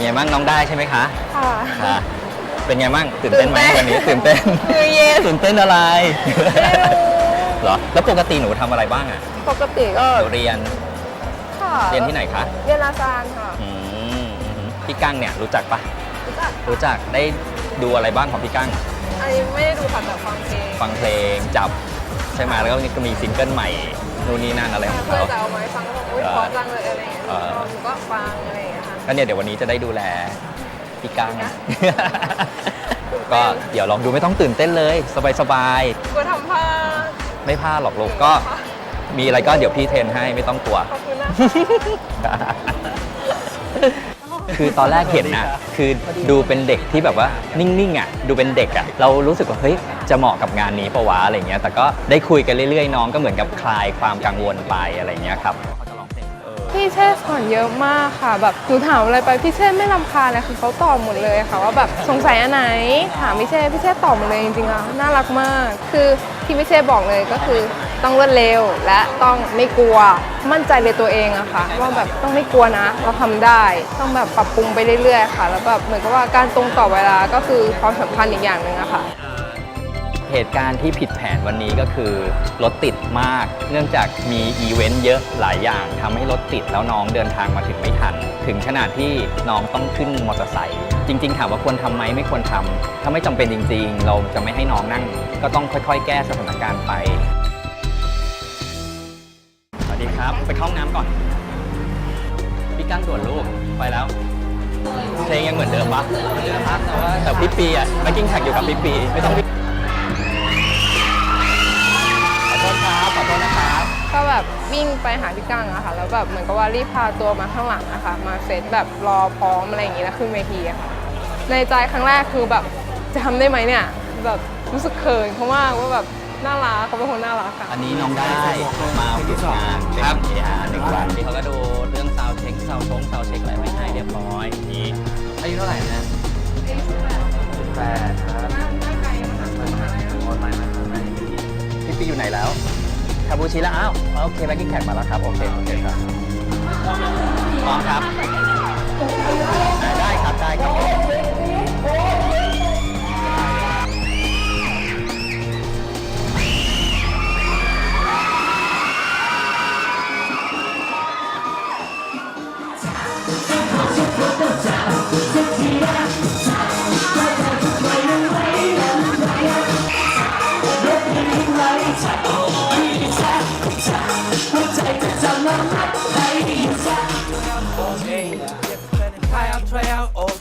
เป็นไงบ้างน้องได้ใช่ไหมคะค่ะ ค่ะ เป็นไงบ้างตื่นเต้นไหมตื่นเต้นวันนี้ตื่นเต้นคือเย็นตื่นเต้นอะไรไม่รู้ เหรอแล้วปกติหนูทำอะไรบ้างอะปกติก็หนูเรียนค่ะเรียนที่ไหนคะเรียนอาจารย์ค่ะอืมอืมพี่กั้งเนี่ยรู้จักปะรู้จักรู้จักได้ดูอะไรบ้างของพี่กั้ง อันนี้ไม่ได้ดูค่ะแต่ฟังเพลงฟังเพลงจับใช่ไหมแล้วก็มีซิงเกิลใหม่นู่นนี่นั่นอะไรของเพื่อเขาจะเอามาให้ฟังก็บอกอุ้ยเออเพราะจังเลยอะไรอย่างเงี้ยหนูเออชอบหนูก็ฟังอะไรอย่างเงี้ยค่ะ ก็เนี่ยเดี๋ยววันนี้จะได้ดูแลพี่กั้งก็เดี๋ยวลองดูไม่ต้องตื่นเต้นเลย สบายกลัวทำพลาดๆ ไม่พลาดหรอกลูกก็มีอะไรก็เดี๋ยวพี่เทรนให้ไม่ต้องกลัว ขอบคุณนะคะ คือตอนแรกเห็นนะคือดูเป็นเด็กที่แบบว่านิ่งๆอะดูเป็นเด็กอะเรารู้สึกว่าเฮ้ยจะเหมาะกับงานนี้ปะวะอะไรเงี้ยแต่ก็ได้คุยกันเรื่อยๆน้องก็เหมือนกับคลายความกังวลไปอะไรเงี้ยครับ พี่เชษสอนเยอะมากค่ะ แบบหนูถามอะไรไปพี่เชษไม่รำคาญเลยคือเขาตอบหมดเลยค่ะ ว่าแบบสงสัยอันไหนถามพี่เชษพี่เชษตอบหมดเลยจริงๆอะน่ารักมาก คือที่พี่เชษบอกเลยก็คือต้องรวดเร็วและต้องไม่กลัวมั่นใจในตัวเองอะค่ะว่าแบบต้องไม่กลัวนะ เราทำได้ต้องแบบปรับปรุงไปเรื่อยๆค่ะ แล้วแบบเหมือนกับว่าการตรงต่อเวลาก็คือความสำคัญอีกอย่างหนึ่งอะค่ะ เหตุการณ์ที่ผิดแผนวันนี้ก็คือ รถติดมาก เนื่องจากมีอีเวนต์เยอะหลายอย่างทำให้รถติดแล้วน้องเดินทางมาถึงไม่ทัน ถึงขนาดที่น้องต้องขึ้นมอเตอร์ไซค์จริง ๆ ถามว่าควรทำไหมไม่ควรทำถ้าไม่จำเป็นจริง ๆ เราจะไม่ให้น้องนั่ง ก็ต้องค่อย ๆ แก้สถานการณ์ไปสวัสดีครับไปเข้าห้องน้ำก่อนพี่กั้งด่วนลูกไปแล้ว เพลงยังเหมือนเดิมปะแต่ว่าแต่พี่ปีอะแบ็กกิ้งแท็กอยู่กับพี่ปีไม่ต้องพี่ วิ่งไปหาพี่กังอะค่ะแล้วแบบเหมือนกับว่ารีบพาตัวมาข้างหลังอะค่ะมาเซตแบบรอพร้อมอะไรอย่างงี้แล้วขึ้นเวทีอะค่ะในใจครั้งแรกคือแบบจะทำได้ไหมเนี่ยแบบรู้สึกเขินเขามากว่าแบบน่ารักเขาเป็นคนน่ารักค่ะอันนี้น้องได้มาฝึกงานเป็น AR หนึ่งวันที่เขาก็ดูเรื่องซาวเช็คซาวชงซาวเช็คอะไรไว้ให้เรียบร้อยนี่อายุเท่าไหร่นะสิบแปดครับพี่ปีอยู่ไหนแล้ว คาบูชิแล้วอ้าวโอเคแบ็กกิ้งแท็กมาแล้วครับ โอเค โอเคครับพร้อมครับ Hey, I'm try out all